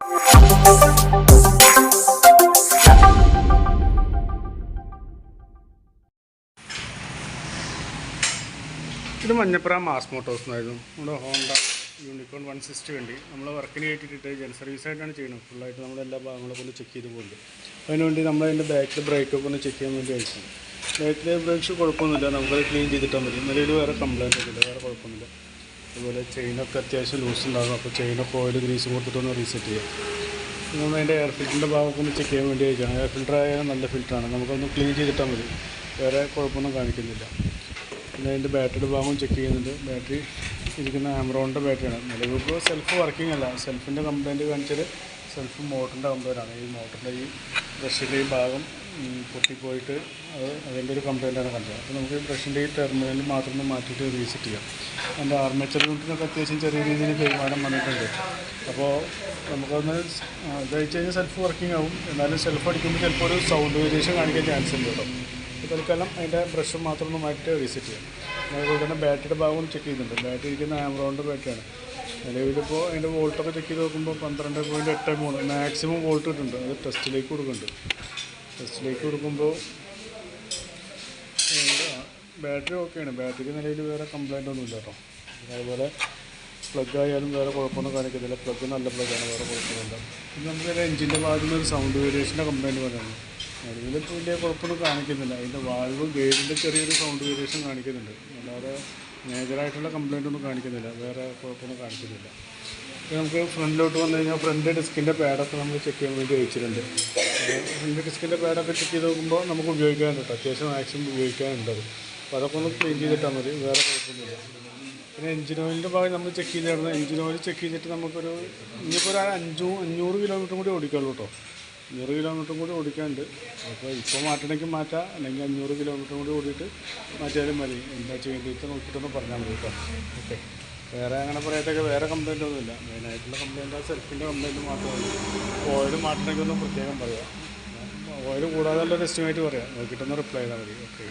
ഇത് Manjappura mass Motors എന്നായിരുന്നു. നമ്മുടെ ഹോണ്ട യൂണിക്കോൺ വൺ സിക്സ്റ്റി വേണ്ടി. നമ്മൾ വർക്കിന് കയറ്റിയിട്ട് ജൻ സർവീസ് ആയിട്ടാണ് ചെയ്യുന്നത്. ഫുള്ളായിട്ട് നമ്മൾ എല്ലാ ഭാഗങ്ങളും കൊണ്ട് ചെക്ക് ചെയ്ത് പോകുന്നത് അതിനുവേണ്ടി നമ്മൾ അതിന്റെ ബാക്കിൽ ബ്രേക്കൊക്കെ ഒന്ന് ചെക്ക് ചെയ്യാൻ വേണ്ടി അയച്ചു ബാക്കിലെ ബ്രേക്സ് കുഴപ്പമൊന്നുമില്ല. നമുക്കത് ക്ലീൻ ചെയ്തിട്ടാൽ മതി. നിലവിൽ വേറെ കംപ്ലയിന്റ് ഒന്നുമില്ല വേറെ കുഴപ്പമൊന്നുമില്ല. അതുപോലെ ചെയിനൊക്കെ അത്യാവശ്യം ലൂസ് ഉണ്ടാകും. അപ്പോൾ ചെയിനൊക്കെ ഓയിൽ ഗ്രീസ് കൊടുത്തിട്ടൊന്ന് റീസെറ്റ് ചെയ്യാം. നമ്മൾ അതിന്റെ എയർ ഫിൽറ്ററിന്റെ ഭാഗമൊക്കെ ഒന്ന് ചെക്ക് ചെയ്യാൻ വേണ്ടി അയച്ചാണ് എയർ ഫിൽറ്റർ ആയാൽ നല്ല ഫിൽറ്ററാണ് നമുക്കൊന്ന് ക്ലീൻ ചെയ്തിട്ടാൽ മതി. വേറെ കുഴപ്പമൊന്നും കാണിക്കുന്നില്ല. പിന്നെ അതിന്റെ ബാറ്ററിയുടെ ഭാഗം ചെക്ക് ചെയ്യുന്നുണ്ട്. ബാറ്ററി ഇരിക്കുന്ന ആമറോണിന്റെ ബാറ്ററിയാണ് നിലവിലിപ്പോൾ സെൽഫ് വർക്കിംഗ് അല്ല. സെൽഫിന്റെ കംപ്ലയിന്റ് കാണിച്ചാൽ സെൽഫ് മോട്ടറിന്റെ കംപ്ലയിന്റ് ആണ്. ഈ മോട്ടറിന്റെ ഈ ബ്രഷിന്റെ ഈ ഭാഗം പൊട്ടിപ്പോയിട്ട് അത് അതിന്റെ ഒരു കംപ്ലയിന്റാണ് കണ്ടത്. അപ്പോൾ നമുക്ക് ബ്രഷിന്റെ ഈ ടെർമിനൽ മാത്രം ഒന്ന് മാറ്റിയിട്ട് റീസെറ്റ് ചെയ്യാം. അതിന്റെ ആർമേച്ചർ യൂണിറ്റിനൊക്കെ അത്യാവശ്യം ചെറിയ രീതിയിൽ തീരുമാനം വന്നിട്ടുണ്ട്. അപ്പോൾ നമുക്കൊന്ന് ഇത് വെച്ച് കഴിഞ്ഞാൽ സെൽഫ് വർക്കിംഗ് ആവും. എന്നാലും സെൽഫ് അടിക്കുമ്പോൾ ചിലപ്പോൾ ഒരു സൗണ്ട് വേരിയേഷൻ കാണിക്കാൻ ചാൻസ് ഉണ്ട് കേട്ടോ. തൽക്കാലം അതിന്റെ ബ്രഷ് മാത്രം ഒന്ന് മാറ്റി റീസെറ്റ് ചെയ്യാം. അതുപോലെ തന്നെ ബാറ്ററിയുടെ ഭാഗം ചെക്ക് ചെയ്യുന്നുണ്ട് ബാറ്ററി ഇരിക്കുന്ന ആമറോണിന്റെ ബാറ്ററിയാണ് നിലവിലിപ്പോൾ അതിന്റെ വോൾട്ടൊക്കെ ചെക്ക് ചെയ്ത് നോക്കുമ്പോൾ പന്ത്രണ്ട് പോയിന്റ് എട്ട് മൂന്ന് മാക്സിമം വോൾട്ട് കിട്ടുന്നുണ്ട് അത് ടെസ്റ്റിലേക്ക് കൊടുക്കുന്നുണ്ട്. ടെസ്റ്റിലേക്ക് കൊടുക്കുമ്പോൾ ബാറ്ററി ഓക്കെയാണ്. ബാറ്ററി നിലയിൽ വേറെ കംപ്ലൈന്റ് ഒന്നുമില്ല കേട്ടോ. അതുപോലെ പ്ലഗ് ആയാലും വേറെ കുഴപ്പമൊന്നും കാണിക്കുന്നില്ല പ്ലഗ് നല്ല പ്ലഗാണ് വേറെ കുഴപ്പമൊന്നുമില്ല. പിന്നെ നമുക്ക് എഞ്ചിന്റെ ഭാഗത്തുനിന്ന് ഒരു സൗണ്ട് വേരിയേഷന്റെ കംപ്ലൈന്റ് പറയുന്നത് ഇപ്പോൾ വലിയ കുഴപ്പമൊന്നും കാണിക്കുന്നില്ല. അതിന്റെ വാൽവ് ഗേഡിന്റെ ചെറിയൊരു സൗണ്ട് വേരിയേഷൻ കാണിക്കുന്നുണ്ട്. അല്ലാതെ മേജറായിട്ടുള്ള കംപ്ലൈന്റ് ഒന്നും കാണിക്കുന്നില്ല. വേറെ കുഴപ്പമൊന്നും കാണിക്കുന്നില്ല. നമുക്ക് ഫ്രണ്ടിലോട്ട് വന്നു കഴിഞ്ഞാൽ ഫ്രണ്ട് ഡിസ്കിന്റെ പാഡൊക്കെ നമ്മൾ ചെക്ക് ചെയ്യാൻ വേണ്ടി വെച്ചിട്ടുണ്ട്. ഫ്രണ്ട് ഡിസ്കിന്റെ പാഡൊക്കെ ചെക്ക് ചെയ്ത് നോക്കുമ്പോൾ നമുക്ക് ഉപയോഗിക്കാനുണ്ട് അത്യാവശ്യം മാക്സിമം ഉപയോഗിക്കാനുണ്ട് അത്. അപ്പോൾ അതൊക്കെ ഒന്ന് ക്ലീൻ ചെയ്തിട്ടാൽ മതി. വേറെ കുഴപ്പമൊന്നുമില്ല. പിന്നെ എഞ്ചിൻ ഓയിലിന്റെ ഭാഗം നമ്മൾ ചെക്ക് ചെയ്തായിരുന്നു എഞ്ചിൻ ഓയിൽ ചെക്ക് ചെയ്തിട്ട് നമുക്കൊരു ഇനിയിപ്പോൾ ഒരു അഞ്ചു അഞ്ഞൂറ് കിലോമീറ്റർ കൂടി ഓടിക്കുള്ളൂ കേട്ടോ. അഞ്ഞൂറ് കിലോമീറ്റർ കൂടി ഓടിക്കാനുണ്ട്. അപ്പോൾ ഇപ്പോൾ മാറ്റണമെങ്കിൽ മാറ്റാം. അല്ലെങ്കിൽ അഞ്ഞൂറ് കിലോമീറ്റർ കൂടി ഓടിയിട്ട് മാറ്റിയാലും മതി. എന്താ ചെയ്യേണ്ടത്? നോക്കിയിട്ടൊന്ന് പറഞ്ഞാൽ മതി കേട്ടോ. ഓക്കെ വേറെ അങ്ങനെ പറയത്തൊക്കെ വേറെ കംപ്ലൈന്റ് ഒന്നുമില്ല. മെയിനായിട്ടുള്ള കംപ്ലൈന്റ് ആ സെൽഫിന്റെ കംപ്ലൈന്റ് മാത്രമാണ്. ഓയിൽ മാറ്റണമെങ്കിൽ ഒന്ന് പ്രത്യേകം പറയാം. ഓയിൽ കൂടാതെ ഉള്ളൊരു എസ്റ്റിമേറ്റ് പറയാം. നോക്കിയിട്ടൊന്ന് റിപ്ലൈ ചെയ്താൽ മതി. ഓക്കെ